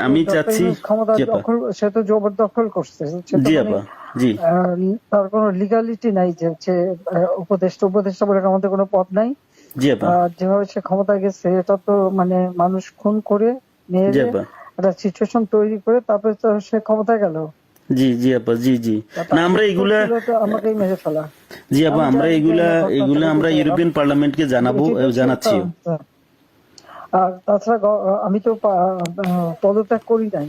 আমি চাচ্ছি ক্ষমতা দখল সে তো জবরদখল করছে জি মানে আপা। জি। তার কোনো লিগালিটি নাই যে হচ্ছে আহ, উপদেষ্টা উপদেষ্টা বলে আমাদের কোনো পদ নাই। জি আপা। যেভাবে সে ক্ষমতায় গেছে এটা তো মানে মানুষ খুন করে জি মেরে একটা সিচুয়েশন তৈরি করে তারপরে তো সে ক্ষমতায় গেল। জি জি আপা। জি জি। না আমরা এগুলা আমাকেই মেরে ফেলা। জি আপা আমরা এগুলা এগুলা আমরা। ইউরোপিয়ান পার্লামেন্টকে জানাব জানাচ্ছি। আর তাছাড়া আমি তো পদত্যাগ করি নাই।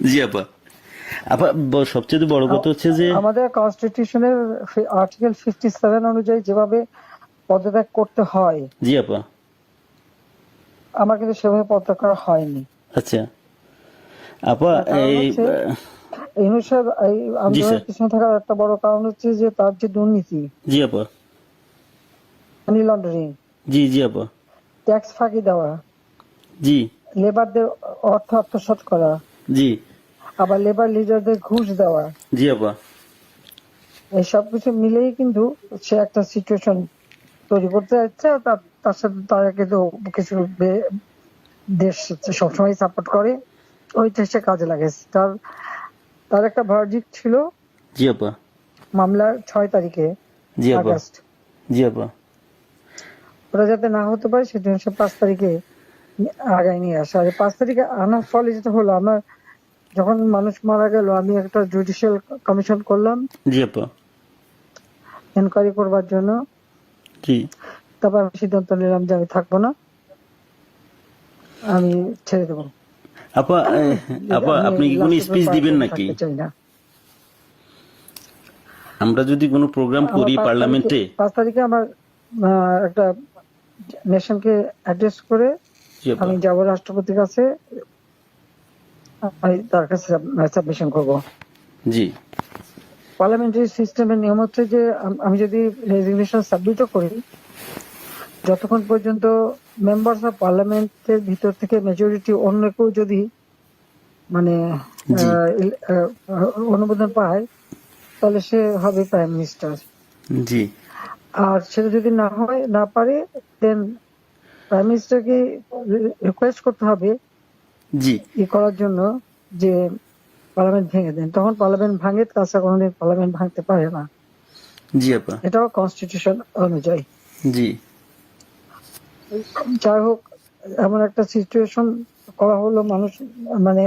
জি আপা। আপা সবচেয়ে বড় কথা হচ্ছে যে আমাদের কনস্টিটিউশনের আর্টিকেল ফিফটি সেভেন অনুযায়ী যেভাবে পদত্যাগ করতে হয় জি আপা। আমার কিন্তু সেভাবে পদত্যাগ করা হয়নি। আচ্ছা। আপা এই ইউনুস সাহেব আন্দোলনের পিছনে থাকার একটা বড় কারণ হচ্ছে যে তার যে দুর্নীতি জি আপা। মানি লন্ডারিং জি জি আপা। ট্যাক্স ফাঁকি দেওয়া। জি। লেবারদের অর্থ আত্মসাৎ করা। জি। আবার লেবার লিডারদের ঘুষ দেওয়া। জি আপা এই সব কিছু মিলেই কিন্তু সে একটা সিচুয়েশন তৈরি করতে যাচ্ছে। তার সাথে তারা কিন্তু কিছু দেশ সবসময় সাপোর্ট করে। ওইটা সে কাজে লাগাইছে। তার তার একটা ভার্জিক ছিল জি আপা মামলার ছয় তারিখে জি আপা জি আপা ওরা যাতে না হতে পারে সেজন্য সে পাঁচ তারিখে আগায় নিয়ে আসে। আর পাঁচ তারিখে আনার ফলে যেটা হলো আমার যখন মানুষ মারা গেল আমি একটা জুডিশিয়াল কমিশন করলাম। জি আপা। এনকোয়ারি করবার জন্য। জি। তারপর আমি সিদ্ধান্ত নিলাম যে আমি থাকব না। আমি ছেড়ে দেবো। আপা আপা আপনি কি কোনো স্পিচ দিবেন নাকি। আমরা যদি কোনো প্রোগ্রাম করি পার্লামেন্টে পাঁচ তারিখে আমার একটা নেশনকে অ্যাড্রেস করে আমি যাব রাষ্ট্রপতির কাছে। আমি তার কাছে সাবমিশন করব। জি। পার্লামেন্টারি সিস্টেমের নিয়ম হচ্ছে যে আমি যদি রেজিগনেশন সাবমিটও করি যতক্ষণ পর্যন্ত মেম্বার্স অফ পার্লামেন্টের ভিতর থেকে মেজরিটি অন্য কেউ যদি মানে অনুমোদন পায় তাহলে সে হবে প্রাইম মিনিস্টার জি। আর সেটা যদি না হয় না পারে দেন প্রাইম মিনিস্টারকে রিকোয়েস্ট করতে হবে জি। ই করার জন্য যে পার্লামেন্ট ভেঙে দেন। তখন পার্লামেন্ট ভাঙে তাছাড়া কোনোদিন পার্লামেন্ট ভাঙতে পারে না। জি আপা। এটাও কনস্টিটিউশন অনুযায়ী। জি। যাই হোক এমন একটা সিচুয়েশন করা হলো মানুষ মানে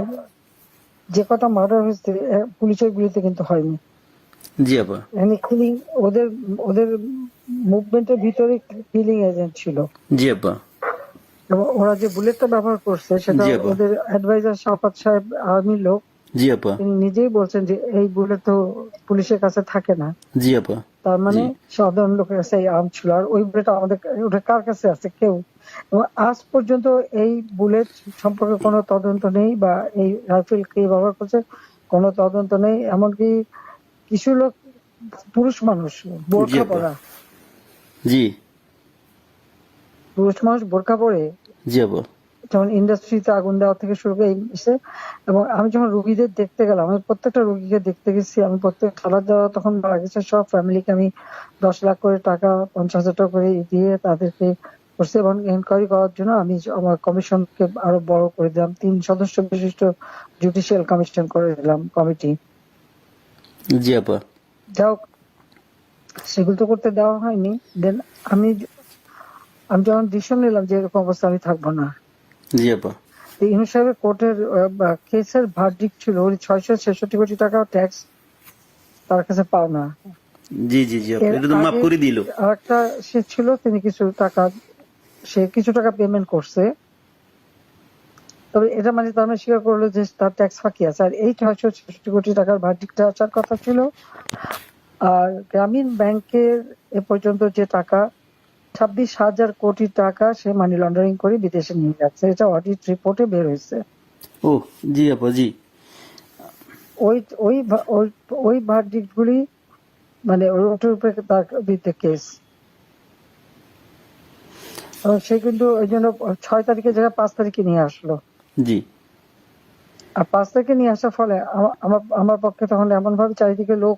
যে কটা মার্ডার হয়েছে পুলিশের গুলিতে কিন্তু হয়নি। জি আপা। এমনি কিলিং ওদের ওদের মুভমেন্টের ভিতরে কিলিং এজেন্ট ছিল। জি আপা এবং ওরা যে বুলেটটা ব্যবহার করছে সেটা ওদের অ্যাডভাইজার শাফাত সাহেব আর্মির লোক জি আপা তিনি নিজেই বলছেন যে এই বুলেট তো পুলিশের কাছে থাকে না। জি আপা তার মানে সাধারণ লোকের কাছে এই আর্ম ছিল। আর ওই বুলেট আমাদের ওটা কার কাছে আছে? কেউ। আজ পর্যন্ত এই বুলেট সম্পর্কে কোনো তদন্ত নেই বা এই রাইফেল কে ব্যবহার করছে কোনো তদন্ত নেই। এমনকি কিছু লোক পুরুষ মানুষ বোরখা। পরা। জি। পুরুষ মানুষ বোরখা পরে জি আপা যেমন ইন্ডাস্ট্রিতে আগুন দেওয়া থেকে শুরু করে এসে এবং আমি যখন রুগীদের দেখতে গেলাম আমি প্রত্যেকটা রুগীকে দেখতে গেছি আমি প্রত্যেক খাবার দেওয়া তখন সব ফ্যামিলিকে আমি দশ লাখ করে টাকা পঞ্চাশ হাজার টাকা করে দিয়ে তাদেরকে করছি এবং এনকোয়ারি করার জন্য আমি আমার কমিশনকে আরও বড় করে দিলাম। তিন সদস্য বিশিষ্ট জুডিশিয়াল কমিশন করে দিলাম কমিটি জি আপা যাও সেগুলো তো করতে দেওয়া হয়নি। দেন আমি আমি যখন ডিসিশন নিলাম যে এরকম অবস্থা আমি থাকব না। জি আপা। ইউনুস সাহেবের কোর্টের কেসের ভার্ডিক ছিল ছয়শো ছেষট্টি কোটি টাকা ট্যাক্স তার কাছে জি জি জি এটা তো মাফ করে দিল। আরেকটা সে ছিল তিনি কিছু টাকা সে কিছু টাকা পেমেন্ট করছে। তবে এটা মানে তার মানে স্বীকার করল যে তার ট্যাক্স ফাঁকি আছে। আর এই ছয়শো ছেষট্টি কোটি টাকার ভার্ডিকটা আসার কথা ছিল। আর গ্রামীণ ব্যাংকের এ পর্যন্ত যে টাকা ছাব্বিশ হাজার কোটি টাকা সে মানি লন্ডারিং করে বিদেশে নিয়ে যাচ্ছে। এটা অডিট রিপোর্টে বের হয়েছে। ও জি আপা জি। ওই ওই ওই ওই ভার্ডিক্ট গুলি মানে ওটার উপরে তার বিরুদ্ধে কেস সে কিন্তু ওই জন্য ছয় তারিখে জায়গায় পাঁচ তারিখে নিয়ে আসলো। জি। আর পাঁচ তারিখে নিয়ে আসার ফলে আমা- আমার আমার পক্ষে তখন এমন ভাবে চারিদিকে লোক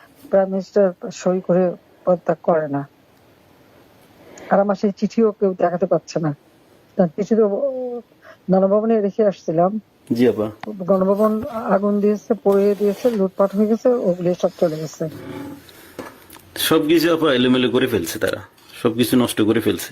প্রাইম মিনিস্টার সই করে পদত্যাগ করে না। আর আমার সেই চিঠিও কেউ দেখাতে পারছে না। চিঠি তো গণভবনে রেখে আসছিলাম। জি আপা। গণভবন আগুন দিয়েছে পড়িয়ে দিয়েছে লুটপাট হয়ে গেছে ওগুলি সব চলে গেছে। সবকিছু আপা এলোমেলো করে ফেলছে তারা। সবকিছু নষ্ট করে ফেলছে।